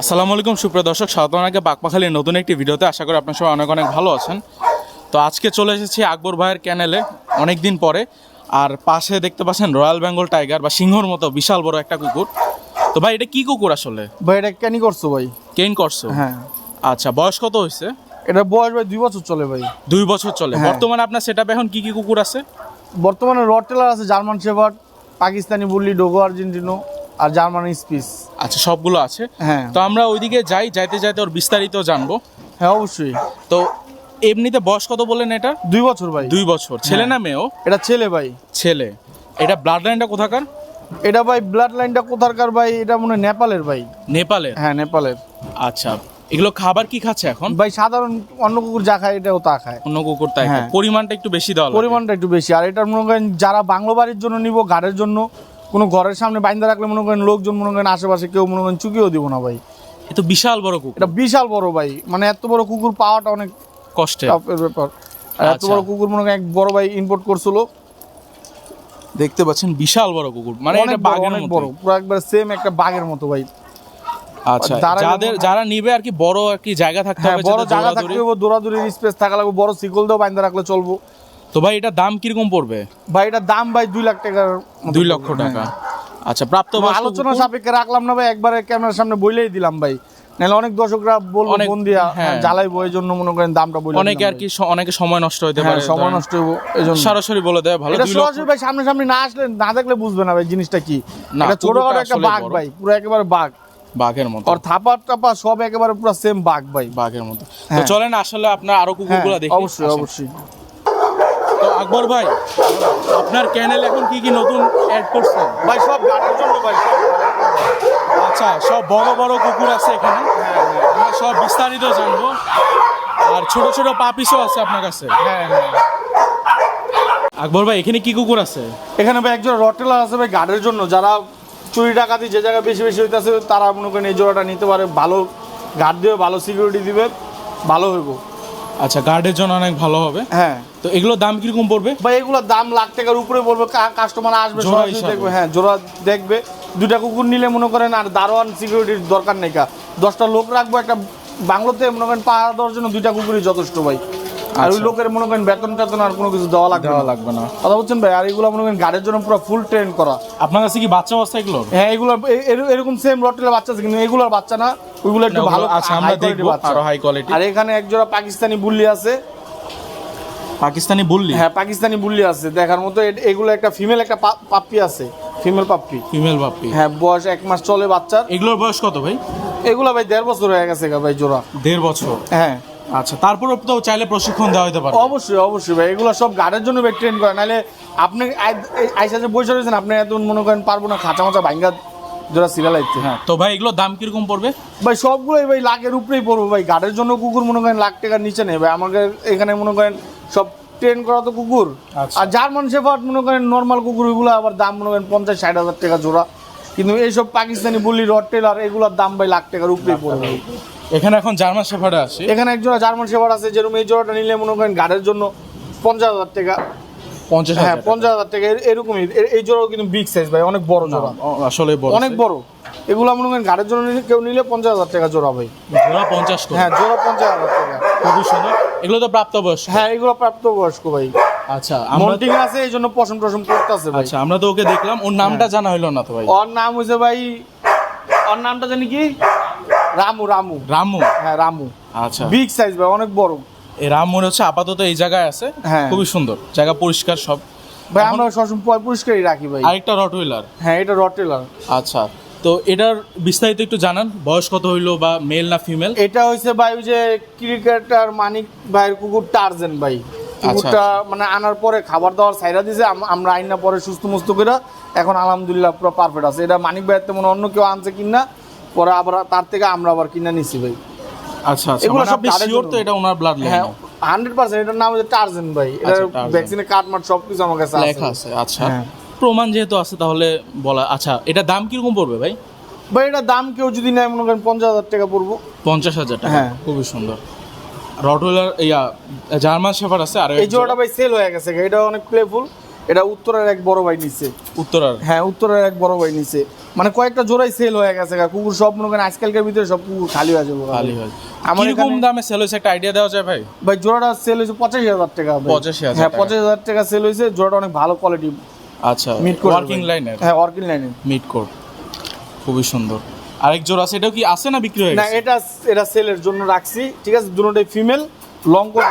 আসসালামু আলাইকুম সুপ্রিয় দর্শক স্বাগত আগে বাকপাখালির নতুন একটি ভিডিওতে। আশা করি আপনার সবাই অনেক অনেক ভালো আছেন। তো আজকে চলে এসেছি আকবর ভাইয়ের ক্যানেলে অনেক দিন পরে। আর পাশে দেখতে পাচ্ছেন রয়্যাল বেঙ্গল টাইগার বা সিংহর মতো বিশাল বড় একটা কুকুর। তো ভাই এটা কি কুকুর আসলে? ভাই এটা কেন করছ ভাই? কেইন করছ? হ্যাঁ। আচ্ছা বয়স কত হয়েছে? এটা বয়স ভাই দুই বছর চলে ভাই। দুই বছর চলে। হ্যাঁ। বর্তমানে আপনার সেটা এখন কি কি কুকুর আছে? বর্তমানে রটেলার আছে German shepherd Pakistani bully dogo argentino. আর জার্মানি স্পিস। আচ্ছা সবগুলো আছে। হ্যাঁ। তো আমরা ওইদিকে যাই যাইতে যাইতে ওর বিস্তারিত জানব। হ্যাঁ অবশ্যই। তো এমনিতে বয়স কত বললেন এটা? দুই বছর ভাই। দুই বছর। ছেলে না মেয়েও? এটা ছেলে ভাই। ছেলে। এটা ব্লাড লাইনটা কোথাকার? এটা ভাই ব্লাড লাইনটা কোথাকার ভাই? এটা মনে হয় নেপালের ভাই। নেপালের? হ্যাঁ নেপালের। আচ্ছা। এগুলো খাবার কি খাচ্ছে এখন? ভাই সাধারণ অন্য কুকুর যা খায় এটাও তা খায়। অন্য কুকুর তাই খায়। হ্যাঁ। পরিমাণটা একটু বেশি দেওয়া লাগে। পরিমাণটা একটু বেশি। আর এটার মনে করেন যারা বাংলো বাড়ির জন্য নিব গাড়ির জন্য কোনো ঘরের সামনে বাইন্দা রাখলে মনে করেন লোকজন মনে করেন আশেপাশে কেউ মনে করেন চুকিও দিব না ভাই। এ তো বিশাল বড় কুকুর। এটা বিশাল বড় ভাই। মানে এত বড় কুকুর পাওয়াটা অনেক কষ্টে চাপের ব্যাপার। এত আচ্ছা। বড় কুকুর মনে করেন এক বড় ভাই ইম্পোর্ট করছিল। দেখতে পাচ্ছেন বিশাল বড় কুকুর। মানে এটা বাঘের মতো বড়। পুরো একবার সেম একটা বাঘের মতো ভাই। আচ্ছা যাদের যারা নিবে আর কি বড় আর কি জায়গা থাকতে হ্যাঁ হবে বড় জায়গা থাকতে হবে দৌড়াদৌড়ির স্পেস থাকা লাগবে। বড় সিকল দিয়েও বাইন্দা রাখলে চলবো। তো ভাই এটা দাম কীরকম পড়বে? ভাই এটার দাম ভাই দুই লাখ টাকার দুই লক্ষ টাকা। হ্যাঁ। আচ্ছা প্রাপ্ত আলোচনা সাপেক্ষে রাখলাম না ভাই একবারে ক্যামেরার সামনে বইলেই দিলাম ভাই। নাহলে অনেক দর্শকরা বলব ফোন দিয়া হ্যাঁ। জ্বালাইবো এই জন্য মনে করেন দামটা বলে অনেকে আর কি অনেকে সময় নষ্ট হ্যাঁ পারে। সময় নষ্ট হব এই জন্য সরাসরি বলে দেয় ভালো এটা সরাসরি ভাই সামনে সামনে না আসলে না দেখলে বুঝবে না ভাই জিনিসটা কি। না, এটা ছোটখাটো একটা বাঘ ভাই পুরো একেবারে বাঘ। বাঘের মতো। আর থাপা টাপা সব একেবারে পুরো সেম বাঘ ভাই। বাঘের মতো। তো হ্যাঁ। চলেন আসলে আপনার আরও হ্যাঁ, কুকুরগুলো দেখি। অবশ্যই অবশ্যই। তো আকবর ভাই আপনার ক্যানেল এখন কি কি নতুন অ্যাড করছেন? ভাই সব গাড়ির জন্য ভাই আচ্ছা সব বড় বড় কুকুর আছে এখানে। আমরা সব বিস্তারিত জানব। আর ছোট ছোট পাপিসও আছে আপনার কাছে? হ্যাঁ হ্যাঁ। আকবর ভাই এখানে কি কুকুর আছে? এখানে ভাই একজন রটেলার আছে ভাই গার্ডের জন্য। যারা চুরি ডাকাতি যে জায়গায় বেশি বেশি হইতাছে তারা মনে করেন এই জোড়াটা নিতে পারে। ভালো গার্ড দিবে ভালো সিকিউরিটি দিবে ভালো হইব। আচ্ছা গার্ডের জন্য অনেক ভালো হবে। হ্যাঁ। তো এগুলোর দাম কীরকম পড়বে? ভাই এগুলোর দাম লাখ টাকার উপরে কাস্টমার আসবে সরাসরি দেখবে হ্যাঁ জোড়া দেখবে। কুকুর নিলে মনে করেন আর দারোয়ান সিকিউরিটির দরকার নেই কা। দশটা লোক রাখব একটা বাংলোতে মনে করেন পাহাড় দেওয়ার জন্য দুইটা কুকুরই যথেষ্ট ভাই। আর ওই আচ্ছা। লোকের মনে করেন বেতন টেতন আর কোনো কিছু দেওয়া লাগবে দেওয়া লাগবে না। কথা বলছেন ভাই? আর এগুলো মনে করেন গাড়ির জন্য পুরো ফুল ট্রেন করা। আপনার কাছে কি বাচ্চা অবস্থা এগুলোর হ্যাঁ এগুলো এরকম সেম রটেলের বাচ্চা আছে কিন্তু এগুলোর বাচ্চা না। ওইগুলো একটু ভালো আচ্ছা আমরা দেখব। আরও হাই কোয়ালিটি আর এখানে এক জোড়া পাকিস্তানি বুল্লি আছে। পাকিস্তানি বললি? হ্যাঁ পাকিস্তানি বুল্লি আছে। দেখার মতো এগুলো একটা ফিমেল একটা পাপ্পি আছে। Female puppy. ফিমেল বাপ্পি হ্যাঁ বয়স এক মাস চলে বাচ্চার। এগুলোর বয়স কত ভাই? এগুলো ভাই দেড় বছর হয়ে গেছে ভাই জোড়া। দেড় বছর? হ্যাঁ। আচ্ছা তারপরে তো চাইলে প্রশিক্ষণ দেওয়া হতে পারে। অবশ্যই অবশ্যই ভাই। এগুলো সব গার্ডের জন্য ভাই ট্রেন করে। নাহলে আপনি আইসা যে বসে রয়েছেন আপনি এত মনে করেন পারব না খাঁচা মাচা ভাঙ্গা জোড়া সিরিয়াল আইতে হ্যাঁ তো ভাই এগুলোর দাম কীরকম পড়বে? ভাই সবগুলোই ভাই লাখের উপরেই পড়ব ভাই। গার্ডের জন্য কুকুর মনে করেন লাখ টাকার নিচে নেই ভাই। আমাকে এখানে মনে করেন সব ট্রেন করা তো কুকুর। আচ্ছা। আর জার্মান শেফার্ড মনে করেন নর্মাল কুকুর এগুলো আবার দাম মনে করেন পঞ্চাশ ষাট হাজার টাকা জোড়া। কিন্তু এইসব পাকিস্তানি বুলি রড টেলার এগুলোর দাম ভাই লাখ টাকার উপরে পড়বে। এখানে এখন জার্মান শেফার্ডে আছে? এখানে এক জোড়া জার্মান শেফার্ড আছে যেরকম এই জোড়াটা নিলে মনে করেন গার্ডের জন্য পঞ্চাশ হাজার টাকা। পঞ্চাশ হ্যাঁ পঞ্চাশ হাজার টাকা এর- এরকমই। এই জোড়াও কিন্তু বিগ সাইজ ভাই অনেক বড় জোড়া। আসলে বড় অনেক বড়। এগুলো মনে করেন গাড়ির জন্য কেউ নিলে পঞ্চাশ হাজার টাকা জোড়া ভাই। জোড়া পঞ্চাশ হ্যাঁ জোড়া পঞ্চাশ হাজার টাকা। খুবই সুন্দর এগুলো তো প্রাপ্ত বয়স হ্যাঁ এগুলো প্রাপ্ত বয়স্ক ভাই। আচ্ছা মন্টিং আছে এই জন্য পশম টসম করতেছে ভাই। আচ্ছা আমরা তো ওকে দেখলাম ওর নামটা জানা হইল না তো ভাই। ওর নাম হয়েছে ভাই ওর নামটা জানি কি? রামু রামু। রামু? হ্যাঁ রামু। আচ্ছা। বিগ সাইজ ভাই অনেক বড়। এই রাম মনে হচ্ছে আপাতত এই জায়গায় আছে হ্যাঁ। খুবই সুন্দর জায়গা পরিষ্কার সব। ভাই আমরা সবসময় পরিষ্কারই রাখি ভাই। আরেকটা রটউইলার হ্যাঁ এটা রটেলার আচ্ছা। তো এটার বিস্তারিত একটু জানান বয়স কত হইল বা মেল না ফিমেল এটা হয়েছে ভাই যে ক্রিকেটার মানিক ভাইয়ের কুকুর টার্জেন ভাই। কুকুরটা মানে আনার পরে খাবার দাবার সাইরা দিছে আমরা আইনা পরে সুস্থ মুস্ত করে এখন আলহামদুলিল্লাহ পুরো পারফেক্ট আছে। এটা মানিক ভাইয়ের তেমন অন্য কেউ আনছে কিনা পরে আবার তার থেকে আমরা আবার কিনা নিছি ভাই। আচ্ছা আচ্ছা। এগুলো এগুলো সব শিওর তো এটা ওনার ব্লাড লাইন হ্যাঁ হান্ড্রেড পার্সেন্ট এটার নাম হচ্ছে টার্জেন ভাই। এটা আচ্ছা, ভ্যাকসিনে কাট মাট সব কিছু আমার কাছে লেখা আছে। আছে আচ্ছা। হ্যাঁ। প্রমাণ যেহেতু আছে তাহলে বলা আচ্ছা এটা দাম কীরকম পড়বে ভাই? ভাই এটা দাম কেউ যদি নেয় মনে করেন পঞ্চাশ হাজার টাকা পড়ব। পঞ্চাশ হাজার টাকা? হ্যাঁ। খুবই সুন্দর। রটওয়েলার ইয়া জার্মান শেফার আছে আর এই জোড়াটা ভাই সেল হয়ে গেছে এটা অনেক প্লেফুল এটা উত্তরের এক বড় ভাই নিচ্ছে উত্তরার? হ্যাঁ উত্তরের এক বড় ভাই নিচ্ছে মানে কয়েকটা জোড়াই সেল হয়ে গেছে গা। কুকুর সব মনে করেন আজকালকার ভিতরে সব কুকুর খালি হয়ে যাবে খালি হয় আমার এখানে- দামে সেল হয়েছে? একটা আইডিয়া দেওয়া যায় ভাই? ভাই জোড়াটা সেল হয়েছে পঁচাশি হাজার টাকা ভাই। 85,000 হ্যাঁ। পঁচাশি হাজার টাকা সেল হয়েছে। জোড়াটা অনেক ভালো কোয়ালিটি আচ্ছা মিট করে ওয়ার্কিং লাইনের হ্যাঁ ওয়ার্কিং লাইনের মিড কোড খুবই সুন্দর। আরেক জোড়া আছে এটাও কি আছে না বিক্রি হয়ে না এটা এটা সেলের জন্য রাখছি ঠিক আছে? দুটোটাই ফিমেল লং কোট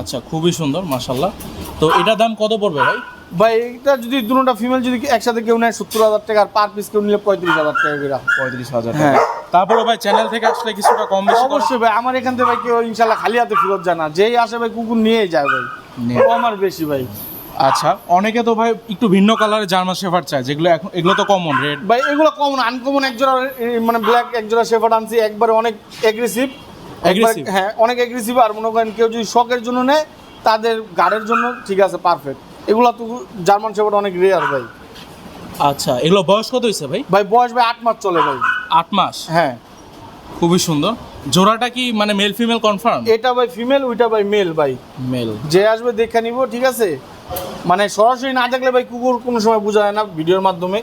আচ্ছা খুবই সুন্দর মাশাল্লাহ তো এটার দাম কত পড়বে ভাই? ভাই এটা যদি দুটোটা ফিমেল যদি একসাথে কেউ নেয় সত্তর হাজার টাকা আর পার পিস কেউ নিলে পঁয়ত্রিশ হাজার টাকা করে। পঁয়ত্রিশ হাজার হ্যাঁ। তারপরে ভাই চ্যানেল থেকে আসলে কিছুটা কম বেশি অবশ্যই ভাই আমার এখান থেকে ভাই কেউ ইনশাল্লাহ খালি হাতে ফেরত যায় না। যেই আসে ভাই কুকুর নিয়েই যায় ভাই। আমার বেশি ভাই। আচ্ছা। অনেকে তো ভাই একটু ভিন্ন কালারের জার্মান শেফার্ড চায় যেগুলো এখন এগুলো তো কমন রেড ভাই এগুলো কমন আনকমন একজোড়া মানে ব্ল্যাক একজোড়া শেফার্ড আনছি একবারে অনেক এগ্রেসিভ? হ্যাঁ অনেক এগ্রেসিভ আর মনে করেন কেউ যদি শখের জন্য নেয় তাদের গাড়ির জন্য ঠিক আছে পারফেক্ট এগুলো তো জার্মান শেফার্ড অনেক রেয়ার ভাই। আচ্ছা এগুলো বয়স কত হয়েছে ভাই? ভাই বয়স ভাই আট মাস চলে ভাই। আট মাস? হ্যাঁ। খুবই সুন্দর। জোড়াটা কি মানে মেল ফিমেল কনফার্ম এটা ভাই ফিমেল ওইটা ভাই মেল ভাই। মেল যে আসবে দেখে নিব ঠিক আছে? মানে সরাসরি না দেখলে ভাই কুকুর কোনো সময় বোঝা যায় না ভিডিওর মাধ্যমে।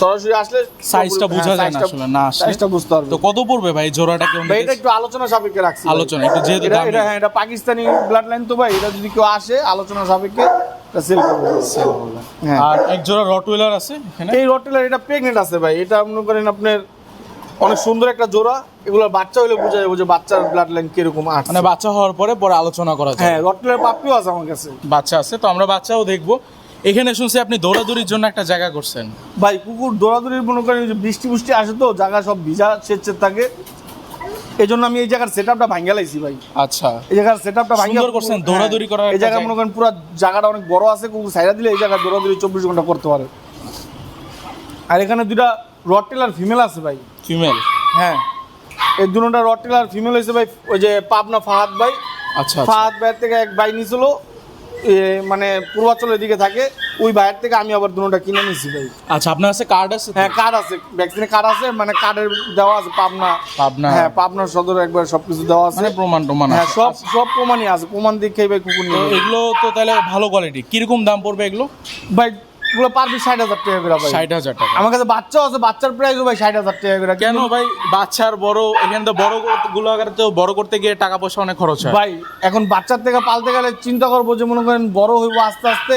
সরাসরি আসলে সাইজটা বোঝা যায় না আসলে না সাইজটা বুঝতে পারবে। তো কত পড়বে ভাই? জোড়াটা কেউ ভাই এটা একটু আলোচনা সাপেক্ষে রাখছি আলোচনা, একটু যেহেতু দামি। এটা হ্যাঁ এটা পাকিস্তানি ব্লাড লাইন তো ভাই এটা যদি কেউ আসে আলোচনা সাপেক্ষে সেল করবে। হ্যাঁ। আর এক জোড়া রটওয়েলার আছে এখানে? এই রটেলার এটা প্রেগনেন্ট আছে ভাই। এটা মনে করেন আপনার অনেক সুন্দর একটা জোড়া এগুলো বাচ্চা হলে বোঝা যাবে যে বাচ্চার ব্লাড লাইন কীরকম আছে। মানে বাচ্চা হওয়ার পরে পরে আলোচনা করা যায়। হ্যাঁ রটেলার পাপ্পিও আছে আমার কাছে। বাচ্চা আছে তো আমরা বাচ্চাও দেখব। এখানে শুনছি আপনি দৌড়াদৌড়ির জন্য একটা জায়গা করছেন। ভাই কুকুর দৌড়াদৌড়ির মনে করেন বৃষ্টি বুষ্টি আসে তো জায়গা সব ভিজা সেচের থাকে। এই জন্য আমি এই জায়গার সেট আপটা ভাঙ্গা লাইছি ভাই। আচ্ছা। এই জায়গার সেট আপটা ভাঙ্গা সুন্দর করছেন, দৌড়াদৌড়ি করার এই জায়গা জায়গা। মনে করেন পুরো জায়গাটা অনেক বড় আছে কুকুর সাইডা দিলে এই জায়গায় দৌড়াদৌড়ি চব্বিশ ঘণ্টা করতে পারে। আর এখানে দুটা রটেলার ফিমেল আছে ভাই। ফিমেল? হ্যাঁ। এই দুটা রটেলার ফিমেল হয়েছে ভাই ওই যে পাবনা ফাহাদ ভাই। আচ্ছা আচ্ছা। ফাহাদ ভাইয়ের থেকে এক ভাই নিয়েছিল মানে পূর্বাঞ্চলের দিকে থাকে ওই ভাইয়ের থেকে আমি আবার দুটা কিনে নিয়েছি ভাই। আচ্ছা আপনার কাছে কার্ড আছে হ্যাঁ কার্ড আছে। ভ্যাকসিনের কার্ড আছে মানে কার্ডের দেওয়া আছে পাবনা। পাবনা। হ্যাঁ পাবনার সদর একবার সবকিছু দেওয়া আছে। মানে প্রমাণ প্রমাণ হ্যাঁ সব সব প্রমাণই আছে প্রমাণ দেখে ভাই কুকুর এগুলো তো তাহলে ভালো কোয়ালিটি কীরকম দাম পড়বে এগুলো? ভাই এগুলো পারবি ষাট হাজার টাকা করে ভাই। ষাট হাজার টাকা। আমার কাছে বাচ্চাও আছে বাচ্চার প্রাইসও ভাই ষাট হাজার টাকা করে। কেন ভাই? বাচ্চার বড় এখানে তো বড়গুলো আগে তো বড় করতে গিয়ে টাকা পয়সা অনেক খরচ হয়। ভাই এখন বাচ্চার থেকে পালতে গেলে চিন্তা করব যে মনে করেন বড় হইবো আস্তে আস্তে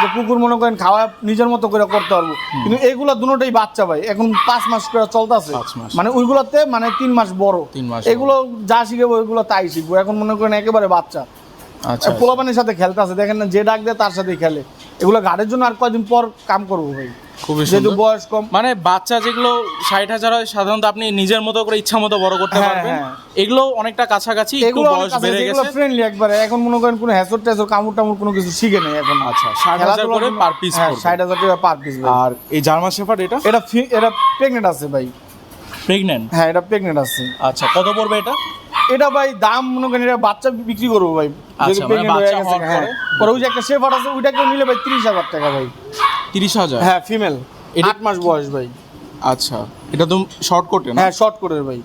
যে কুকুর মনে করেন খাওয়া নিজের মতো করে করতে পারব। কিন্তু এইগুলো দুটোই বাচ্চা ভাই এখন পাঁচ মাস করে চলতেছে। মানে ওইগুলোতে মানে তিন মাস বড়। তিন মাস এগুলো যা শিখব ওইগুলো তাই শিখব। এখন মনে করেন একেবারে বাচ্চা। আচ্ছা পোলাপানের সাথে খেলতে আছে দেখেন না যে ডাক দেয় তার সাথে খেলে। এগুলো গাড়ির জন্য আর কয়দিন পর কাম করব ভাই? খুবই যেহেতু বয়স কম। মানে বাচ্চা যেগুলো ষাট হাজার হয় সাধারণত আপনি নিজের মতো করে ইচ্ছা মতো বড় করতে হ্যাঁ, পারবেন। হ্যাঁ। এগুলো অনেকটা কাছাকাছি একটু বয়স বেড়ে গেছে। ফ্রেন্ডলি একবারে। এখন মনে করেন কোনো হ্যাসর ট্যাসর কামড় টামড় কোনো কিছু শিখে নেই এখন। আচ্ছা ষাট হাজার করে পার পিস হ্যাঁ ষাট হাজার টাকা পার পিস আর এই জার্মান শেফার্ড এটা? এটা এটা প্রেগনেন্ট আছে ভাই। প্রেগনেন্ট হ্যাঁ এটা প্রেগনেন্ট আছে। আচ্ছা কত পড়বে এটা? এটা ভাই দাম মনে করেন এটা বাচ্চা বিক্রি করব ভাই। আচ্ছা, মানে হয়ে ওই যে একটা শেফার আছে ওইটাকে নিলে ভাই তিরিশ হাজার টাকা ভাই। তিরিশ হাজার? হ্যাঁ ফিমেল আট মাস বয়স ভাই। আচ্ছা এটা তো শর্ট কোটে হ্যাঁ শর্ট করে ভাই।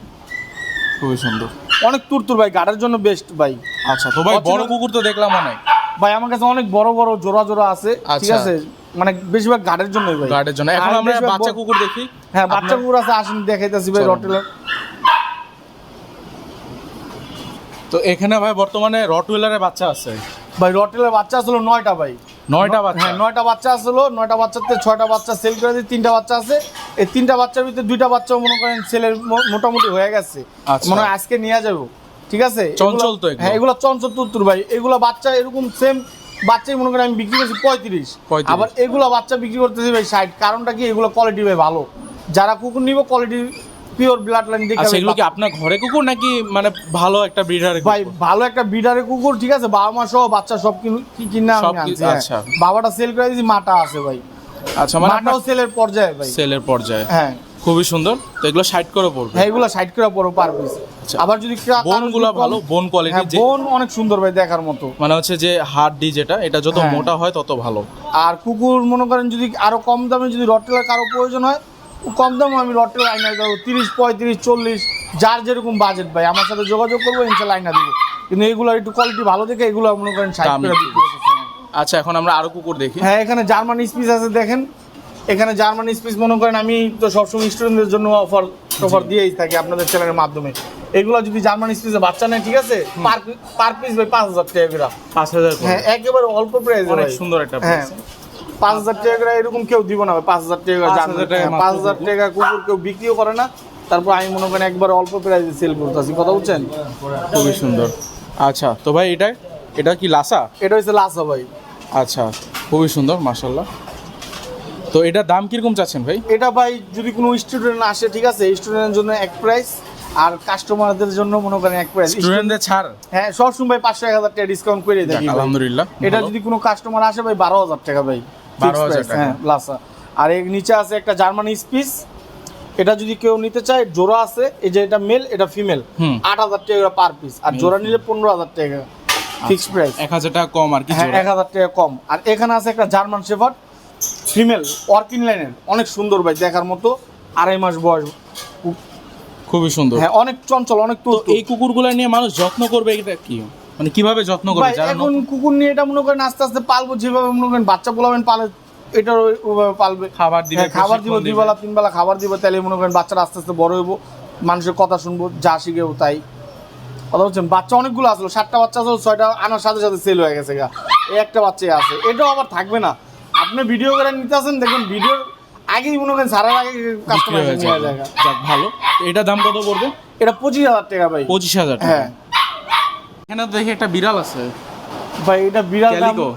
খুবই সুন্দর। অনেক তুরতুর ভাই গাড়ির জন্য বেস্ট ভাই। আচ্ছা তো ভাই বড় কুকুর তো দেখলাম অনেক। ভাই আমার কাছে অনেক বড় বড় জোড়া জোড়া আছে ঠিক আচ্ছা। আছে? মানে বেশিরভাগ গাড়ির জন্যই ভাই। গার্ডের জন্য। এখন আমরা বাচ্চা কুকুর দেখি। হ্যাঁ বাচ্চা কুকুর আছে আসেন দেখাইতেছি ভাই। রটেলার। তো এখানে ভাই বর্তমানে রটওয়েলারের বাচ্চা আছে। ভাই রটেলার বাচ্চা আসলো নয়টা ভাই। নয়টা বাচ্চা। হ্যাঁ নয়টা বাচ্চা আসলো নয়টা বাচ্চাতে ছয়টা বাচ্চা সেল করে দিই তিনটা বাচ্চা আছে। এই তিনটা বাচ্চার ভিতরে দুইটা বাচ্চা মনে করেন সেলের মোটামুটি হয়ে গেছে। আচ্ছা। মনে হয় আজকে নিয়ে যাব। ঠিক আছে? চঞ্চল তো হ্যাঁ এগুলো চঞ্চল তুত্তুর ভাই। এগুলো বাচ্চা এরকম সেম বাচ্চাই মনে করেন আমি বিক্রি করছি পঁয়ত্রিশ। 35 আবার এগুলো বাচ্চা বিক্রি করতেছি ভাই ষাট। কারণটা কি? এগুলো কোয়ালিটি ভাই ভালো। যারা কুকুর নিব কোয়ালিটি পিওর ব্লাড লাইন দেখে আচ্ছা এগুলো কি আপনার ঘরে কুকুর নাকি মানে ভালো একটা ব্রিডার ভাই ভালো একটা কুকুর ঠিক আছে? বাবা মা সহ বাচ্চা সব কি কিনা আমি আনছি হ্যাঁ। আচ্ছা। বাবাটা সেল করে দিয়েছি মাটা আছে ভাই। আচ্ছা মানে মাটাও সেলের পর্যায়ে ভাই। সেলের পর্যায়ে। হ্যাঁ। খুবই সুন্দর। তো এগুলো ষাট করে পড়বে। হ্যাঁ এগুলো সাইড করে পড়ো পার পিস আচ্ছা। আবার যদি কা- বোন কারও গুলা ভালো বোন কোয়ালিটি বোন অনেক সুন্দর ভাই দেখার মতো। মানে হচ্ছে যে হাড্ডি যেটা এটা যত হ্যাঁ। মোটা হয় তত ভালো। আর কুকুর মনে করেন যদি আরও কম দামে যদি রটেলার কারও প্রয়োজন হয় কম দামে আমি রটেলার আইনা দেবো তিরিশ পঁয়ত্রিশ চল্লিশ যার যেরকম বাজেট ভাই। আমার সাথে যোগাযোগ করব ইনশাল্লাহ আইনা দেবো। কিন্তু এগুলো একটু কোয়ালিটি ভালো দেখে এগুলো মনে করেন সাইড করে। আচ্ছা এখন আমরা আরও কুকুর দেখি। হ্যাঁ এখানে জার্মান স্পিস আছে দেখেন। এখানে জার্মান স্পিচ মনে করেন আমি তো সবসময় স্টুডেন্টদের জন্য অফার অফার দিয়েই থাকি আপনাদের চ্যানেলের মাধ্যমে। এগুলো যদি জার্মান স্পিচে বাচ্চা নেয় ঠিক আছে? পার পিস ভাই পাঁচ হাজার টাকা পাঁচ হাজার হ্যাঁ একেবারে অল্প প্রাইস অনেক সুন্দর একটা হ্যাঁ। পাঁচ হাজার টাকা করে এরকম কেউ দিব না ভাই, পাঁচ হাজার টাকা পাঁচ হাজার টাকা হ্যাঁ, টাকা কুকুর কেউ বিক্রিও করে না। তারপর আমি মনে করেন একবার অল্প প্রাইসে সেল করতেছি। কথা বুঝছেন? খুবই সুন্দর। আচ্ছা তো ভাই এটা এটা কি লাসা? এটা হচ্ছে লাসা ভাই। আচ্ছা খুবই সুন্দর মাশাল্লাহ তো এটার দাম কীরকম চাচ্ছেন ভাই? এটা ভাই যদি কোনো স্টুডেন্ট আসে ঠিক আছে স্টুডেন্টের জন্য এক প্রাইস আর কাস্টমারদের জন্য মনে করেন এক প্রাইস স্টুডেন্টদের ছাড়? হ্যাঁ সব সময় পাঁচশো এক হাজার টাকা ডিসকাউন্ট করে দেখি আলহামদুলিল্লাহ। এটা যদি কোনো কাস্টমার আসে ভাই বারো হাজার টাকা ভাই। 12,000 Fixed হ্যাঁ আর এর নিচে আছে একটা জার্মান স্পিস এটা যদি কেউ নিতে চায় জোড়া আছে এই যে এটা মেল এটা ফিমেল আট হাজার টাকা পার পিস আর জোড়া নিলে পনেরো হাজার টাকা। ফিক্সড প্রাইস এক হাজার টাকা কম আর কি হ্যাঁ এক হাজার টাকা কম। আর এখানে আছে একটা জার্মান শেফার্ড ফিমেল ওয়ার্কিং লাইনের অনেক সুন্দর ভাই দেখার মতো। আড়াই মাস বয়স। খুবই সুন্দর। হ্যাঁ অনেক চঞ্চল অনেক তো এই কুকুরগুলো নিয়ে মানুষ যত্ন করবে এটা কি? মানে কীভাবে যত্ন করবে এখন কুকুর নিয়ে এটা মনে করেন আস্তে আস্তে পালবো যেভাবে মনে করেন বাচ্চা পোলাবেন পালে এটা পালবে। খাবার দিবে, হ্যাঁ, খাবার দিব দুই বেলা তিন বেলা খাবার দিব তাহলে মনে করেন বাচ্চারা আস্তে আস্তে বড় হইব মানুষের কথা শুনব যা শিখেও তাই। কথা বলছেন? বাচ্চা অনেকগুলো আসলো সাতটা বাচ্চা আসলো ছয়টা আনার সাথে সাথে সেল হয়ে গেছে গা। এই একটা বাচ্চাই আছে এটাও আবার থাকবে না। আপনি ভিডিও করে নিতে আসেন দেখুন ভিডিও আগেই মনে করেন সারার আগে কাস্টমার হয়ে যাবে। যায় যাক ভালো। তো এটার দাম কত পড়বে? এটা পঁচিশ হাজার টাকা ভাই। পঁচিশ হাজার টাকা। হ্যাঁ। এখানে দেখি একটা বিড়াল আছে। ভাই এটা বিড়াল?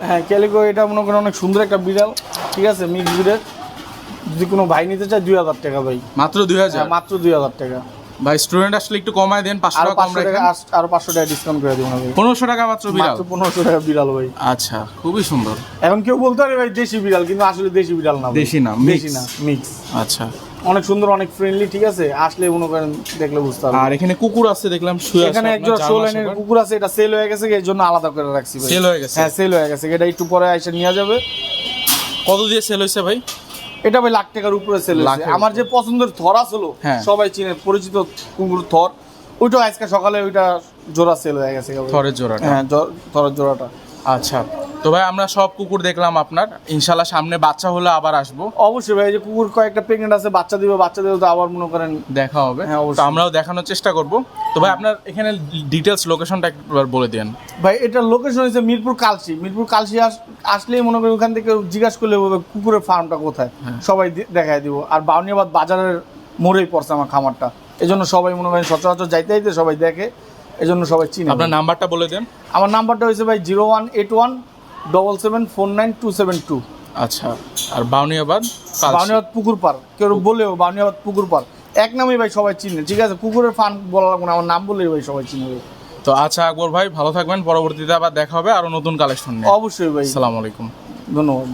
হ্যাঁ ক্যালিকো এটা মনে করেন অনেক সুন্দর একটা বিড়াল। ঠিক আছে মিক্স ব্রিডের। যদি কোনো ভাই নিতে চায় দুই হাজার টাকা ভাই। মাত্র দুই হাজার? হ্যাঁ, মাত্র দুই হাজার টাকা। ভাই স্টুডেন্ট আসলে একটু কমায় দেন পাঁচশো টাকা কম রাখেন। আরও পাঁচশো টাকা ডিসকাউন্ট করে দেবো না ভাই। পনেরোশো টাকা মাত্র বিড়াল? পনেরোশো টাকা বিড়াল ভাই। আচ্ছা খুবই সুন্দর। এখন কেউ বলতে পারে ভাই দেশি বিড়াল কিন্তু আসলে দেশি বিড়াল না। দেশি না, দেশি না মিক্স আচ্ছা। অনেক সুন্দর অনেক ফ্রেন্ডলি ঠিক আছে? আসলে মনে করেন দেখলে বুঝতে পারবেন। আর এখানে কুকুর আছে দেখলাম শুয়ে এখানে একজন জার্মান লাইনের কুকুর আছে এটা সেল হয়ে গেছে এই জন্য আলাদা করে রাখছি ভাই। Sell হয়ে গেছে? হ্যাঁ সেল হয়ে গেছে এটা একটু পরে এসে নিয়ে যাবে। কত দিয়ে সেল হয়েছে ভাই? এটা ভাই লাখ টাকার উপরে সেল হয়েছে। আমার যে পছন্দের থর আসলো হ্যাঁ। সবাই চিনে পরিচিত কুকুর থর ওইটা আজকে সকালে ওইটা জোড়া সেল হয়ে গেছে থরের জোড়াটা? হ্যাঁ থরের জোড়াটা। আচ্ছা। তো ভাই আমরা সব কুকুর দেখলাম আপনার। ইনশাল্লাহ সামনে বাচ্চা হলে আবার আসব। অবশ্যই ভাই যে কুকুর কয়েকটা প্রেগনেন্ট আছে বাচ্চা দিবে বাচ্চা দিবে তো আবার মনে করেন দেখা হবে। হ্যাঁ, অবশ্যই। আমরাও দেখানোর চেষ্টা করব। তো ভাই আপনার এখানে ডিটেলস লোকেশনটা একবার বলে দেন। ভাই এটার লোকেশন হচ্ছে মিরপুর কালসি মিরপুর কালসি আস- আসলেই মনে করেন ওখান থেকে জিজ্ঞাসা করলে কুকুরের ফার্মটা কোথায়? হ্যাঁ। সবাই দেখায় দিব। আর বাউনিয়াবাদ বাজারের মোড়েই পড়ছে আমার খামারটা। এই জন্য সবাই মনে করেন সচরাচর যাইতে যাইতে সবাই দেখে এই জন্য সবাই চিনে। আপনার নাম্বারটা বলে দেন। আমার নাম্বারটা হয়েছে ভাই zero one eight one double seven four nine two seven two আচ্ছা আর বাউনিয়াবাদ। বাউনিয়াবাদ পুকুর পার কেউ বলেও বাউনিয়াবাদ পুকুর পার এক নামই ভাই সবাই চিনে ঠিক আছে পুকুরের ফান বলা লাগবে না আমার নাম বললেই ভাই সবাই চিনে। তো আচ্ছা আকবর ভাই ভালো থাকবেন পরবর্তীতে আবার দেখা হবে আরও নতুন কালেকশন নিয়ে অবশ্যই ভাই সালাম আলাইকুম ধন্যবাদ।